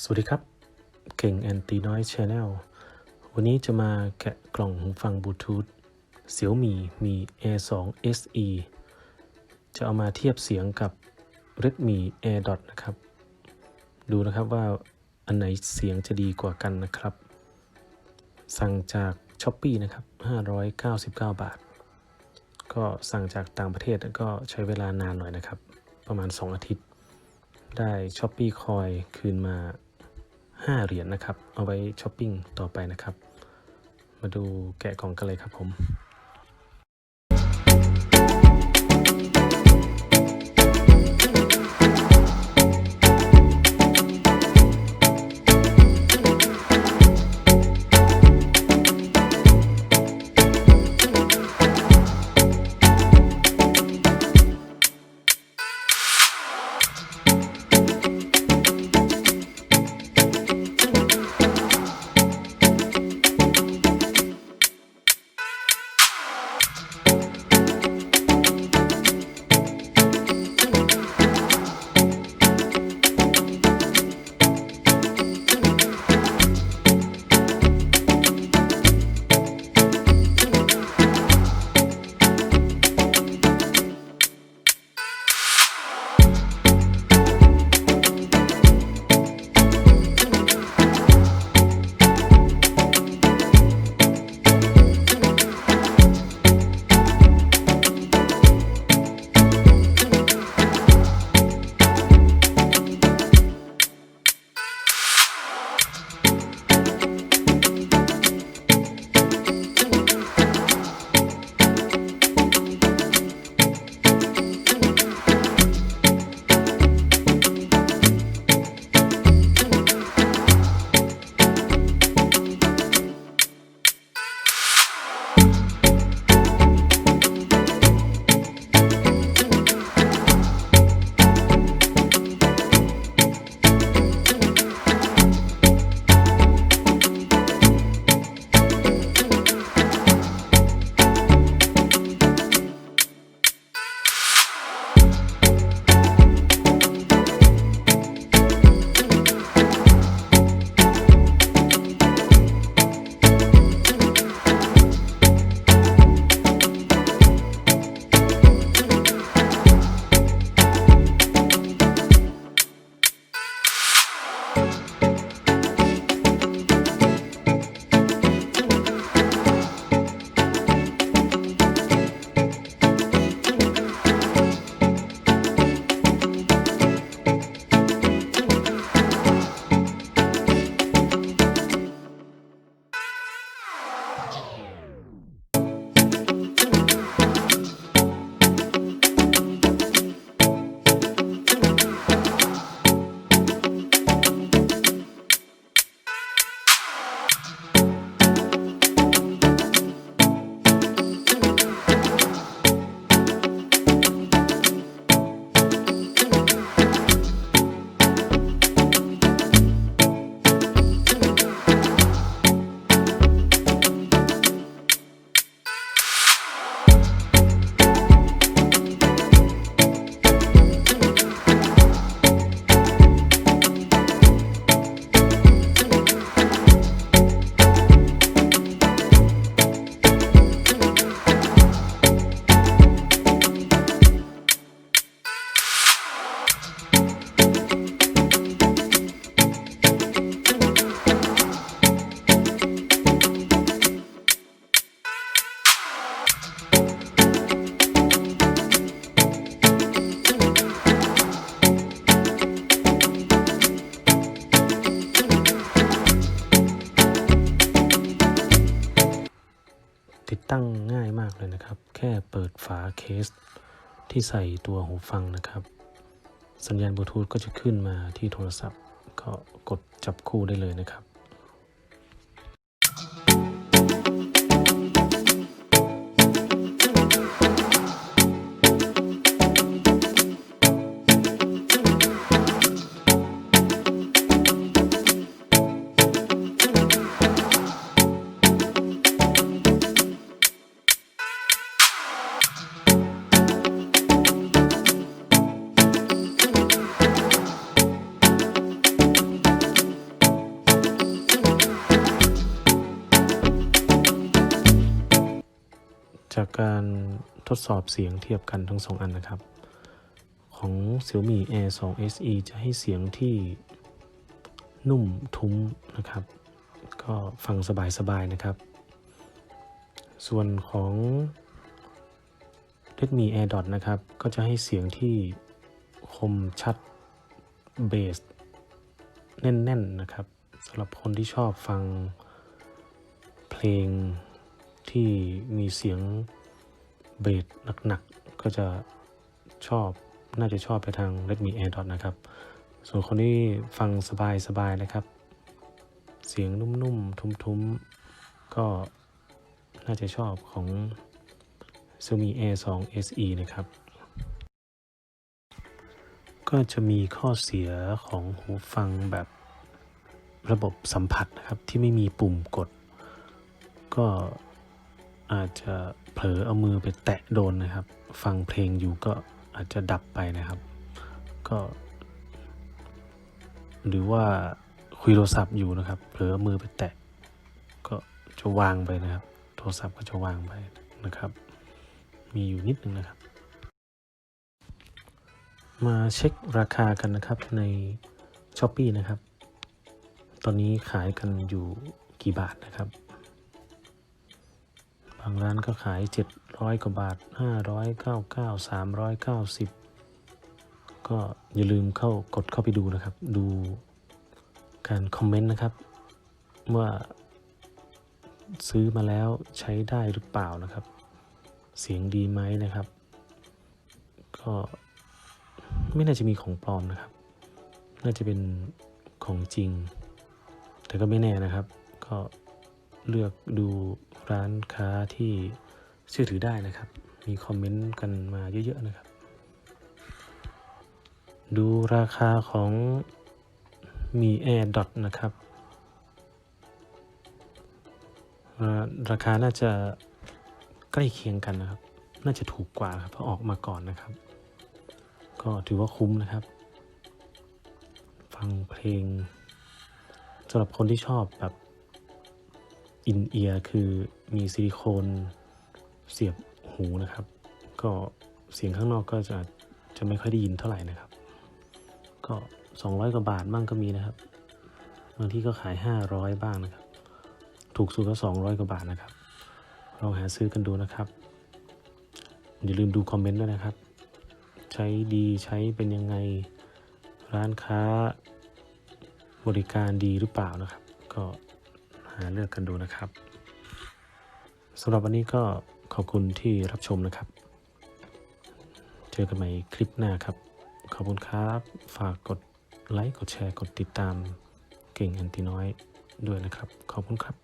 สวัสดีครับ เก่งแอนตีน้อยชาแนลวันนี้จะมาแกะกล่องหูฟังบลูทูธเสี่ยวมีมี Air 2 SE จะเอามาเทียบเสียงกับ Redmi Air Dot นะครับ ดูนะครับว่าอันไหนเสียงจะดีกว่ากันนะครับ สั่งจาก s h อ p e e นะครับ 599 บาท ก็สั่งจากต่างประเทศก็ใช้เวลานานหน่อยนะครับ ประมาณ 2 อาทิตย์ ได้ช้อปปี้คอยคืนมา 5 เหรียญนะครับ เอาไว้ช้อปปิ้งต่อไปนะครับ มาดูแกะกล่องกันเลยครับผม ตั้งง่ายมากเลยนะครับ แค่เปิดฝาเคสที่ใส่ตัวหูฟังนะครับ สัญญาณบลูทูธก็จะขึ้นมาที่โทรศัพท์ ก็กดจับคู่ได้เลยนะครับ การทดสอบเสียงเทียบกันทั้งสองอันนะครับ ของ Xiaomi Air 2 SE จะให้เสียงที่นุ่มทุ้มนะครับ ก็ฟังสบายๆนะครับ ส่วนของ Redmi Air Dot นะครับ ก็จะให้เสียงที่คมชัดเบสแน่นๆนะครับสำหรับคนที่ชอบฟังเพลงที่มีเสียง เบสหนักๆ ก็จะชอบน่าจะชอบไปทาง Redmi Air Dot นะครับ ส่วนคนที่ฟังสบายๆนะครับ เสียงนุ่มๆ ทุ้มๆ ก็น่าจะชอบของ Xiaomi Air 2 SE นะครับ ก็จะมีข้อเสียของหูฟังแบบระบบสัมผัสนะครับ ที่ไม่มีปุ่มกด ก็อาจจะ เผลอเอามือไปแตะโดนนะครับ ฟังเพลงอยู่ก็อาจจะดับไปนะครับ ก็ หรือว่าคุยโทรศัพท์อยู่นะครับ เผลอเอามือไปแตะ ก็จะวางไปนะครับ โทรศัพท์ก็จะวางไปนะครับ มีอยู่นิดนึงนะครับ มาเช็คราคากันนะครับใน s h อ p e e นะครับ ตอนนี้ขายกันอยู่กี่บาทนะครับบางร้านก็ขาย 700 กว่าบาท 599 390 ก็อย่าลืมเข้ากดเข้าไปดูนะครับ ดูการคอมเมนต์นะครับ ว่าซื้อมาแล้วใช้ได้หรือเปล่านะครับ เสียงดีไหมนะครับ ก็ไม่น่าจะมีของปลอมนะครับ น่าจะเป็นของจริง แต่ก็ไม่แน่นะครับ ก็เลือกดู ร้านค้าที่เชื่อถือได้นะครับ มีคอมเมนต์กันมาเยอะๆนะครับ ดูราคาของมี Air Dot นะครับ ราคาน่าจะใกล้เคียงกันนะครับ น่าจะถูกกว่าครับเพราะออกมาก่อนนะครับ ก็ถือว่าคุ้มนะครับ ฟังเพลงสำหรับคนที่ชอบแบบ อินเอียร์คือมีซิลิโคนเสียบหูนะครับ ก็เสียงข้างนอกก็จะจะไม่ค่อยได้ยินเท่าไหร่นะครับ ก็ 200 กว่าบาทบ้างก็มีนะครับบางที่ก็ขาย 500 บ้างนะครับ ถูกสุดก็ 200 กว่าบาทนะครับลองหาซื้อกันดูนะครับ อย่าลืมดูคอมเมนต์ด้วยนะครับ ใช้ดีใช้เป็นยังไงร้านค้าบริการดีหรือเปล่านะครับ ก็ หาเลือกกันดูนะครับสำหรับวันนี้ก็ขอบคุณที่รับชมนะครับ เจอกันใหม่คลิปหน้าครับ ขอบคุณครับ ฝากกดไลค์ กดแชร์ กดติดตามเก่งแอนติน้อยด้วยนะครับ ขอบคุณครับ